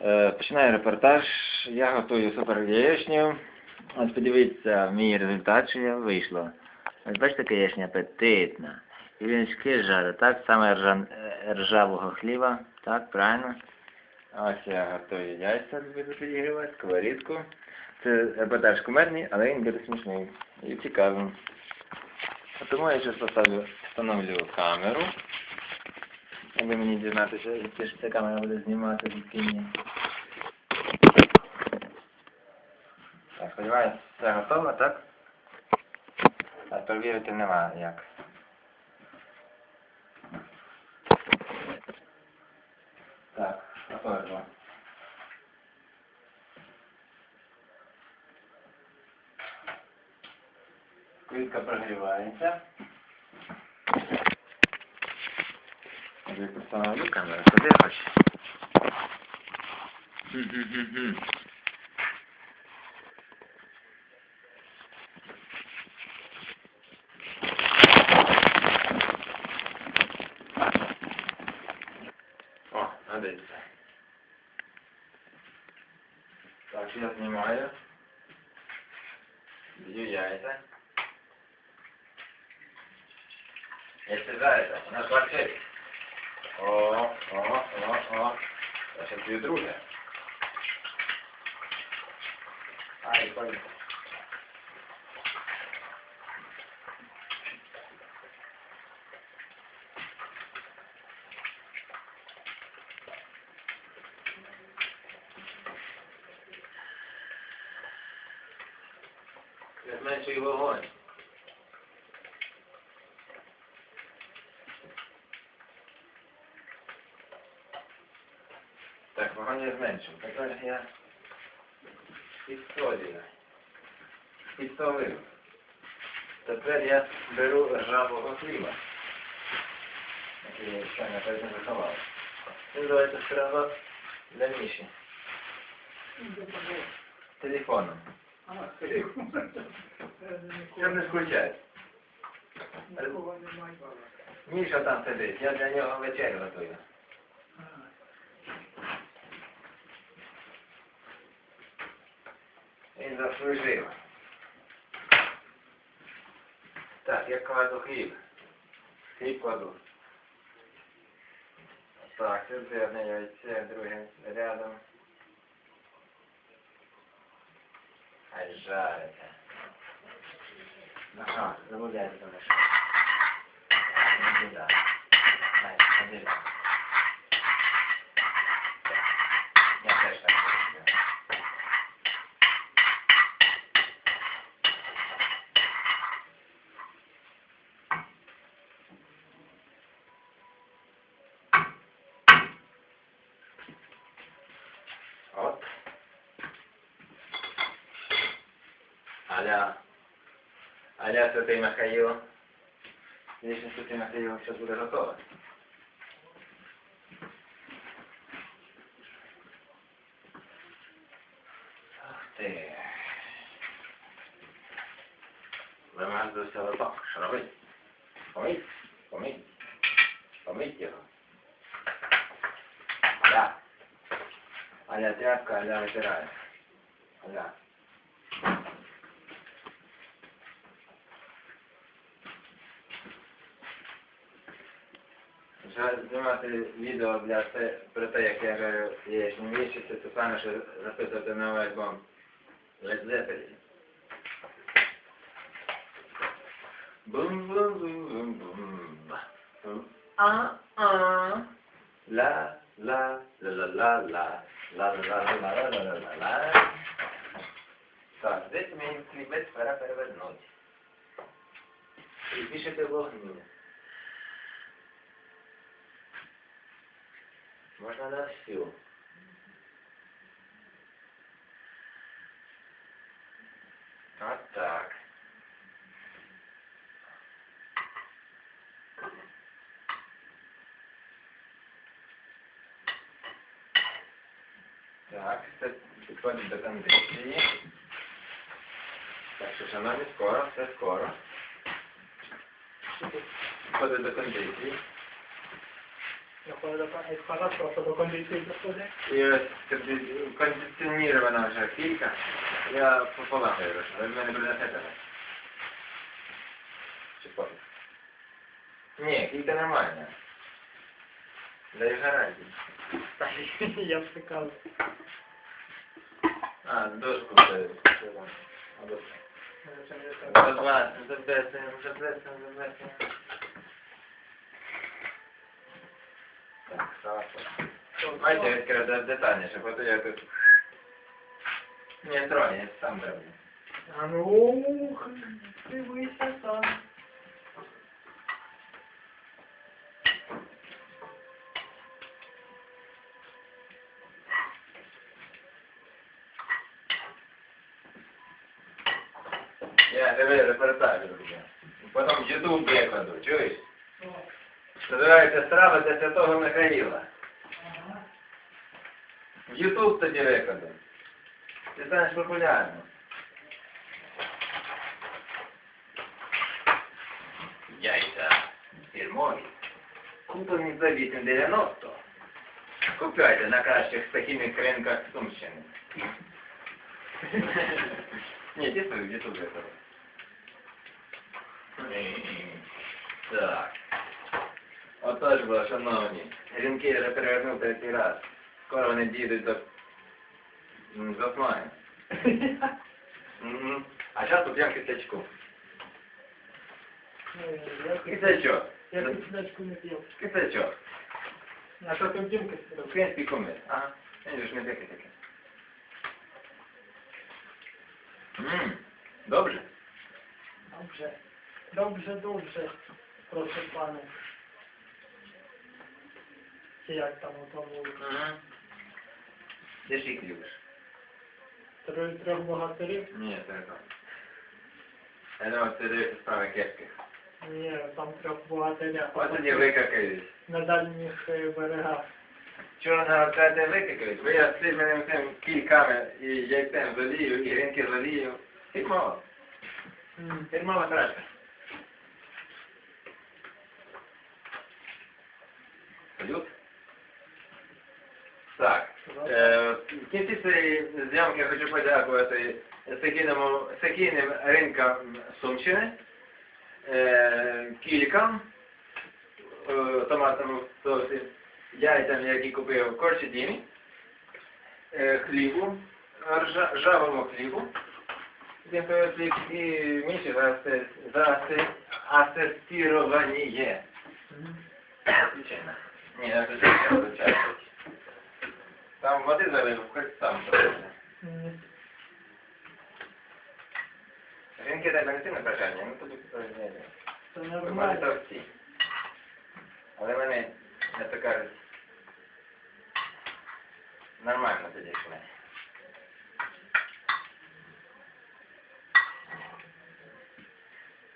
Е, Починаю репортаж. Я готую супер яєчню. Ось подивіться мій результат, що я вийшло. Ось бачите, яєчня апетитна. І вінськи жарю, так, саме ржан, е, ржавого хліба, так, правильно. Ось я готую яйця, буду підігрівати, сковорідку. Це репортаж кумедний, але він буде смішний і цікавий. Тому я зараз поставлю, встановлю камеру. Аби мені дізнатися, яке ж ця камера буде знімати звідки. Так, сподіваюся, все готово, так? А перевірити нема як. Так, готово. Квітка прогрівається. Я поставлю камеру, куди хочеш. Хм-хм-хм-хм. О, годиться. Так, я знімаю. Б'ю яйця. Если зайца, на квартирі. О, о, о, о. Я ще б'ю друге. Ай, пойду. Я зменшую вогонь. Так, вогонь я зменшив. Тепер я підсолюю. Підсолив. Тепер я беру ржавого хліба. Який я щойно перед ним заховав. І давайте сразу для Міші. Телефоном. Щоб не скучати. Міша там сидить, я для нього вечерю готую. Він заслужив. Так, я кладу хліб. Хліб кладу. Так, сюди одне яйце, друге рядом. Хай жариться. Ага, замовляйте там ще. Іди, да. Дай, іди. Аля. Аля Святий Михаїл. Вічний Святий Михаїл зараз буде готово. Ах ти. Вимазуйся лоток. Що робить? Помить, помить. Помить його. Аля. Аля тряпка, аля витирає. Аля. знімати відео для те, про те, як я граю яєчню місяці, це саме, що записувати новий альбом Led Zeppelin. Бум-бум-бум-бум-бум. А-а. Ла, ла, ла-ла-ла-ла. Ла-ла-ла-ла-ла-ла-ла-ла. Так, десь мені хлібець пора перевернути. І пишете вогню. Можна на всю. От так. Так, це підходить до кондиції. Так що, шановні, скоро, все скоро. Підходить до кондиції. ось конди- кондиціонірована вже кілька. Я пополагаю, що ви мене принесете. Чи поки? Ні, кілька нормальна. Дай гарантії. Так, я втикав. А, дошку це. це там. А, дошку. Заплатимо, заплатимо, заплатимо, заплатимо. Так, так. Давайте відкрити детальніше, бо то я тут... Не тронь, я сам зроблю. А ну, дивися там. Я тебе репортаж роблю. Потім в Ютуб викладу, чуєш? Називається страва для Святого Михаїла. В Ютуб тоді викладу. Ти станеш популярним. Яйця фірмові. Куплені за 8,90. Купляйте на кращих стихійних ринках Сумщини. Ні, дійсно в Ютуб викладу. Так. Отож, бо, шановні, ринки я вже перевернув третій раз. Скоро вони дійдуть до м, з Османи. Мгм. А зараз поп'ємо кисячку. Кисячок. Я кисячку не п'ю. Кисячок. А що ти вдім кисячку? Український кумир. Ага. Він же ж не таке таке. Ммм, добре. Dobrze. Dobrze, dobrze. Proszę pana. Чи як там ото mówić? Угу. Де ж їх любиш? Трьох, трьох богатирів? Ні, це не так. Я думав, це дивишся справи кепських. Ні, там трьох богатиря. Ось тоді викакають. На дальніх е, берегах. Чого на оце викакають? Ви я з цим цим кільками і яйцем з олією, і грінки з олією. Фірмова. М. Фірмова трашка. Так. Е, в кінці цієї зйомки я хочу подякувати стихійному, стихійним ринкам Сумщини, е, кількам, е, томатному соусі, яйцям, які купив в Корчедімі, е, хлібу, ржа, жавому хлібу, він той хліб і міші асистірованіє. Звичайно. Ні, я вже не вивчаю. Там води залив, хоч сам зробили. М. Ринки так не сильно бажання, ну тобі не Це Ви можете нормально. всі. Але вони, як то кажуть, нормально тоді йшли.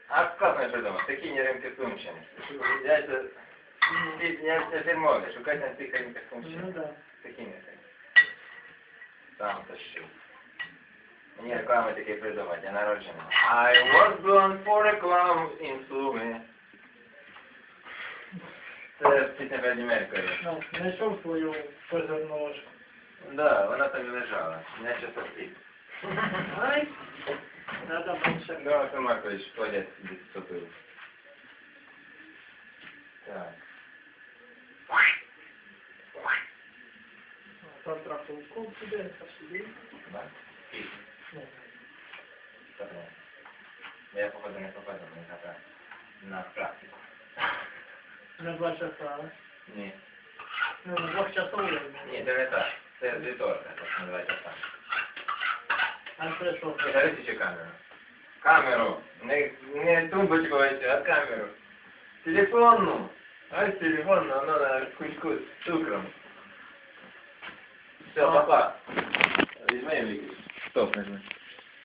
А класно придумав, такі не ринки Сумщини. Яйця, яйця фірмові, шукайте на цих ринках Ну Сумщини. да. Такі не так. Сам тащив. Мені реклами такі придумати, я народжений. I was born for reclam in Суми. Це пісня Фредді Меркурі. Ну, знайшов свою козирну ложку. Да, вона там і лежала. Не часто спить. Ай, надо менше. Да, це Маркович туалет собі сопив. Так. Завтра полков буде, а собі. Да. І, Ну, так, ну. Я походу не попаду, мені треба на практику. На два часа. а? Ні. Ну, на двох часов я Ні, це не так. Це з вівторка, так називається так. А це що? Дивіться цю камеру. Камеру. Не, не тумбочку, а камеру. Телефонну. Ось телефонну, воно на кучку з цукром. Então, papá. É isso mesmo, Estou, faz.